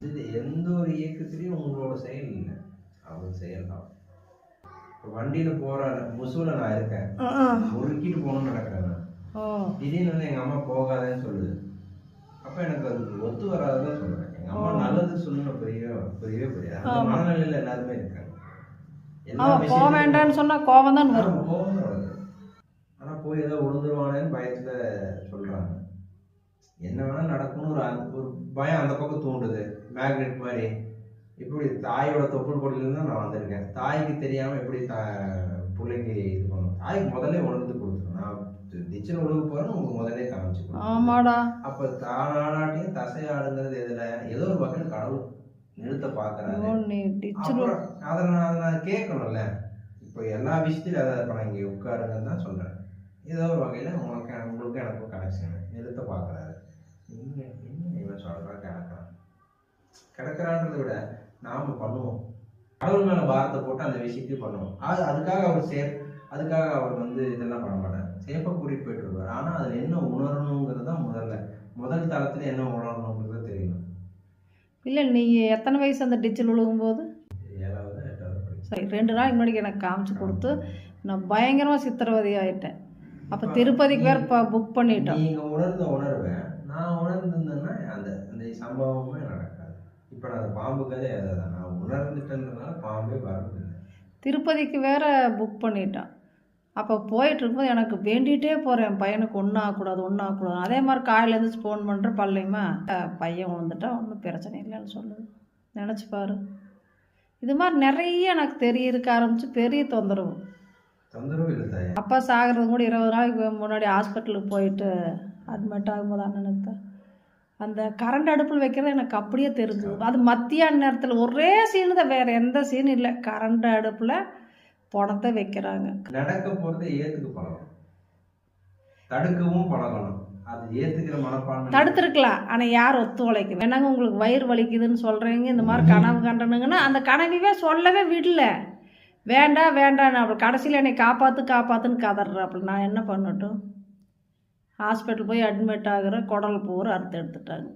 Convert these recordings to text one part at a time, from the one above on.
இது எந்த ஒரு இயக்கத்திலையும் உங்களோட செயல் இல்லை. அவர் செயல் தான். இப்போ வண்டியில் போகிற முசுவில் நான் இருக்கேன். முறுக்கிட்டு போகணும்னு நடக்கிறேன் நான். திடீர்னு வந்து எங்கள் அம்மா போகாதேன்னு சொல்லுது. அப்போ எனக்கு அது ஒத்து வராதுன்னு சொல்கிறேன் எங்கள் அம்மா நல்லது சொல்லணும் புரிய புரியவே புரியாது. அந்த மனநிலையில் எல்லாருமே இருக்காங்க. போக வேண்டாம்னு கோபம் தான் வரும். வருது ஆனால் போய் ஏதோ விழுந்துருவானேன்னு பயத்தில் சொல்கிறாங்க என்ன வேணால் நடக்கும்னு ஒரு ஒரு பயம் அந்த பக்கம் தூண்டுது மேக்னெட் மாதிரி. இப்படி தாயோட தொப்புள் கொடியில தான் நான் வந்திருக்கேன். தாய்க்கு தெரியாமல் எப்படி தா பிள்ளைக்கு இது பண்ணணும்? தாய்க்கு முதல்ல உணர்ந்து கொடுத்துரும். நான் டிச்சில் ஒழுங்கு போகிறேன்னு உங்களுக்கு முதல்ல காமிச்சு. ஆமாடா. அப்போ தானாட்டியும் தசையாடுங்கிறது எதில்? ஏதோ ஒரு வகையில் கடவுள் நிறுத்த பார்க்குறாரு. அதை நான் அதை நான் கேட்கணும்ல. இப்போ எல்லா விஷயத்திலும் அதை இப்போ நான் இங்கே உட்காருங்கன்னு தான் சொல்கிறேன் ஏதோ ஒரு வகையில் உங்களுக்கு உங்களுக்கு எனக்கும் கனெக்ஷன் நிறுத்த பார்க்குறாரு என்ன என்ன இவன் சொல்கிறான் கிடக்கிறான் கிடக்கிறான்றதை விட நாம் பண்ணுவோம். கடவுள் மேலே பாரத்தை போட்டு அந்த விஷயத்தையும் பண்ணுவோம் அது அதுக்காக அவர் சேர் அதுக்காக அவர் வந்து இதெல்லாம் பண்ண மாட்டார். சேஃபாக கூட்டிகிட்டு போயிட்டு வருவார். ஆனால் அதில் என்ன உணரணுங்கிறது தான் முதல்ல. முதல் தளத்தில் என்ன உணரணுங்கிறது தெரியணும் இல்லை நீ எத்தனை வயசு அந்த டிச்சில் விழுகும்போது ஏழாவது எட்டாவது சரி ரெண்டு நாளைக்கு முன்னாடி எனக்கு காமிச்சு கொடுத்து நான் பயங்கரமாக சித்திரவதை ஆயிட்டேன். அப்போ திருப்பதிக்கு வேறு இப்போ புக் பண்ணிட்டோம். நீங்க உணர்ந்த உணர்வை நான் உணர்ந்திருந்தேன்னா அந்த அந்த சம்பவமே அந்த பாம்பு கதை அதுதான் நான் உணர்ந்துட்டேன்றதுனால பாம்பே வரதில்லை. திருப்பதிக்கு வேற புக் பண்ணிட்டான். அப்போ போயிட்டு இருக்கும்போது எனக்கு வேண்டிகிட்டே போகிறேன் என் பையனுக்கு ஒன்றும் ஆகக்கூடாது ஒன்றும் ஆகக்கூடாது அதே மாதிரி காலையில் எழுந்திரிச்சு ஃபோன் பண்ணுற பள்ளியுமா பையன் விழுந்துட்டா ஒன்றும் பிரச்சனை இல்லைன்னு சொல்லுது. நினச்சி பாரு. இது மாதிரி நிறைய எனக்கு தெரிய இருக்க ஆரம்பிச்சு பெரிய தொந்தரவு. தொந்தரவு இல்லை அப்பா சாகிறது கூட இருபது நாளைக்கு முன்னாடி ஹாஸ்பிட்டலுக்கு போயிட்டு அட்மிட் ஆகும்போது அண்ணனுக்கு. தான் அந்த கரண்ட் அடுப்பில் வைக்கிறது எனக்கு அப்படியே தெரிஞ்சது அது மத்தியான நேரத்தில் ஒரே சீனு தான் வேறு எந்த சீனும் இல்லை. கரண்ட் அடுப்பில் பணத்தை வைக்கிறாங்க. நடக்க போறதை ஏத்துக்க பழகணும். தடுக்கவும் பழகணும். அது ஏத்துக்கிற மனப்பான்மை தடுத்துருக்கலாம் ஆனால் யார் ஒத்துழைக்கணும் என்னங்க உங்களுக்கு வயிறு வலிக்குதுன்னு சொல்கிறீங்க இந்த மாதிரி கனவு கண்டனுங்கன்னா அந்த கனவையே சொல்லவே விடல. வேண்டாம் வேண்டாம் அப்படி கடைசியில் என்னை காப்பாற்று காப்பாற்றுன்னு கதறாப்புல நான் என்ன பண்ணட்டும்? ஹாஸ்பிட்டல் போய் அட்மிட் ஆகுறேன் குடல் பூரா அறுத்து எடுத்துட்டாங்க.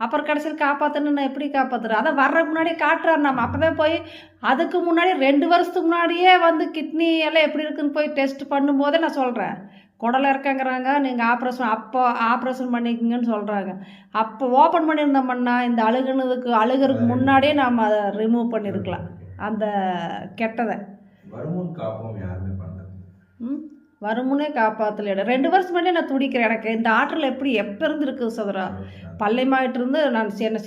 அப்புறம் கடைசியில் காப்பாற்றணும் நான் எப்படி காப்பாற்றுறேன் அதை வர்றதுக்கு முன்னாடியே காட்டுறாரு நம்ம. அப்போவே போய் அதுக்கு முன்னாடி ரெண்டு வருஷத்துக்கு முன்னாடியே வந்து கிட்னி எல்லாம் எப்படி இருக்குன்னு போய் டெஸ்ட் பண்ணும்போதே நான் சொல்கிறேன் குடல் இறக்கங்கிறாங்க நீங்கள் ஆப்ரேஷன் அப்போ ஆப்ரேஷன் பண்ணிக்கங்கன்னு சொல்கிறாங்க அப்போ ஓப்பன் பண்ணியிருந்தோம்னா இந்த அழுகுனதுக்கு அழுகிறதுக்கு முன்னாடியே நாம் அதை ரிமூவ் பண்ணியிருக்கலாம் அந்த கெட்டதை. வருமுன் காப்போம் யாருமே பண்றது ம்? வருமுனே காப்பாற்றல ரெண்டு வருஷம் முன்னாடி நான் துடிக்கிறேன். எனக்கு இந்த ஆற்றல் எப்படி எப்போ இருந்துருக்கு சோதரா? சதுரா நான் என்ன சின்ன